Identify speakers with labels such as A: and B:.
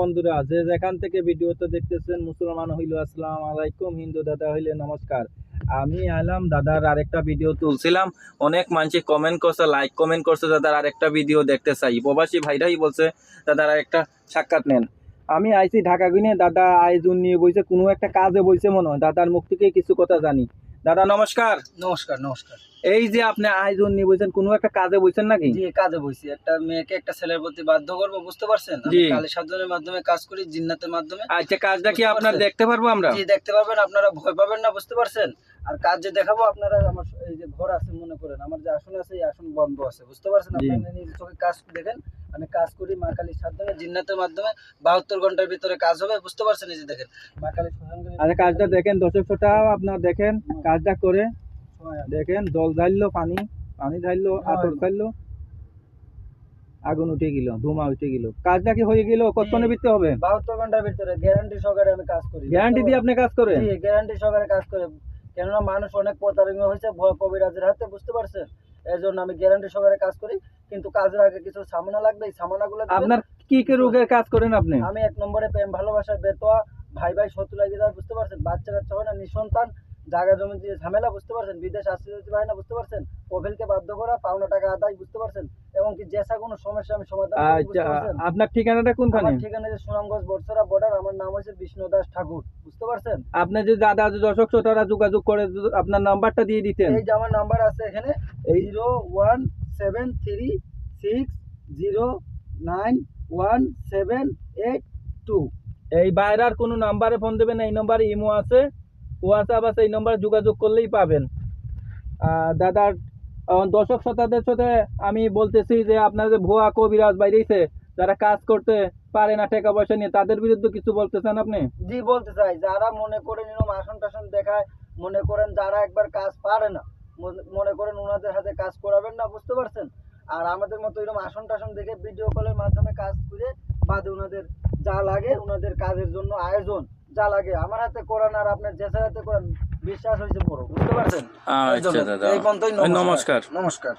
A: বন্ধুরা, যে যেখান থেকে ভিডিওতে দেখতেছেন, মুসলমান হইল আসসালাম আলাইকুম, হিন্দু দাদা হইলে নমস্কার। আমি আইলাম দাদার আরেকটা ভিডিও তুলছিলাম। অনেক মানুষ কমেন্ট করছে লাইক কমেন্ট করছে, দাদার আরেকটা ভিডিও দেখতে চাই। প্রবাসী ভাইরাই বলছে, দাদার আরেকটা সাক্ষাৎ নেন। আমি আইছি ঢাকা গুনে দাদা আয়োজন নিয়ে বইছে, কোনো একটা কাজে বইছে মনে হয়। দাদার মুখ থেকে কিছু কথা জানি। দাদা নমস্কার।
B: নমস্কার নমস্কার।
A: এই যে আপনি আয়োজন নিয়ে বইছেন কোনো একটা কাজে বইছেন নাকি?
B: জি কাজে বসি। একটা মেয়েকে একটা ছেলের প্রতি বাধ্য করব বুঝতে পারছেন? কালী সাধনের মাধ্যমে কাজ করি জিন্নাতের মাধ্যমে।
A: আচ্ছা কাজটা কি আপনার দেখতে পারব আমরা?
B: জি দেখতে পারবেন আপনারা ভয় পাবেন না বুঝতে পারছেন? আর কাজ যে দেখাবো আপনারা আমার এই যে ঘর আছে মনে করেন আমার যে আসন আছে এই আসন বন্ধ আছে বুঝতে পারছেন?
A: জি।
B: আপনারা চোখে কাজ দেখেন আমি কাজ করি মা কালী সাধনে জিন্নাতের মাধ্যমে বাহাত্তর ঘণ্টার ভিতরে কাজ হবে বুঝতে পারছেন এই যে দেখেন। মা কালী
A: আচ্ছা কাজটা দেখেন দর্শক শ্রোতা আপনার দেখেন কাজটা করে দেখেন জল ঢাললো পানি পানি ঢাললো আতর ঢাললো আগুন উঠে গেল ধুমা উঠে গেল। কাজটা কি হয়ে গেল? কতক্ষণের ভিতরে হবে?
B: বাহাত্তর ঘণ্টার ভিতরে গ্যারান্টি সহকারে আমি কাজ করি
A: গ্যারান্টি দিয়ে আপনি কাজ করেন?
B: জি গ্যারান্টি সহকারে কাজ করে। কেননা মানুষ অনেক প্রতারণা হয়েছে ভয় কবিরাজের হাতে বুঝতে পারছেন? এই জন্য আমি গ্যারান্টি সহকারে কাজ করি। কিন্তু কাজের আগে কিছু সামনা লাগবে এই সামনাগুলো।
A: আপনার কি কি রোগের কাজ করেন আপনি?
B: আমি এক নম্বরে প্রেম ভালোবাসা বেতোয়া ভাই ভাই শত্রু লাগিয়ে দেওয়া বুঝতে পারছেন? বাচ্চা কাচ্চা হয় না নিঃসন্তান। জায়গা জমি দিয়ে ঝামেলা বুঝতে পারছেন? বিদেশ আসতে যেতে পারে না বুঝতে পারছেন? কোভেলকে বাধ্য করা পাওনা টাকা আদায় বুঝতে পারছেন? এবং কি যেসা কোনো সমস্যা আমি সমাধান
A: আচ্ছা আপনার ঠিকানাটা কোনখানে?
B: আমার ঠিকানা যে সুনামগঞ্জ বটসরা বর্ডার আমার নাম হচ্ছে বিষ্ণু দাস ঠাকুর বুঝতে পারছেন?
A: আপনি যে দাদা যে দর্শক শ্রোতারা যোগাযোগ করে আপনার নাম্বারটা দিয়ে দিতেন।
B: এই যে আমার নাম্বার আছে এখানে zero one seven three six zero nine one seven eight two.
A: এই বাইরের কোনো নাম্বারে ফোন দেবেন এই নম্বরে ইমো আছে। হোয়াটসঅ্যাপ আছে, এই নম্বরে যোগাযোগ করলেই পাবেন। দাদার দর্শক শ্রোতাদের সাথে আমি বলতেছি যে, আপনার যে ভুয়া কবিরাজ বাইরেছে যারা কাজ করতে পারে না টাকা পয়সা নিয়ে, তাদের বিরুদ্ধে কিছু বলতে চান আপনি?
B: জি, বলতে চাই। যারা মনে করেন এরকম আসন টাসন দেখায়, মনে করেন যারা একবার কাজ পারে না, মনে- মনে করেন ওনাদের হাতে কাজ করাবেন না, বুঝতে পারছেন? আর আমাদের মতো এরকম আসন টাসন দেখে ভিডিও কলের মাধ্যমে কাজ করে বাদে ওনাদের যা লাগে ওনাদের কাজের জন্য আয়োজন। যা লাগে। আমার হাতে করান আর আপনার জেসের হাতে কোরআন বিশ্বাস হয়েছে বড় বুঝতে পারছেন? এই পর্যন্তই নমস্কার। নমস্কার।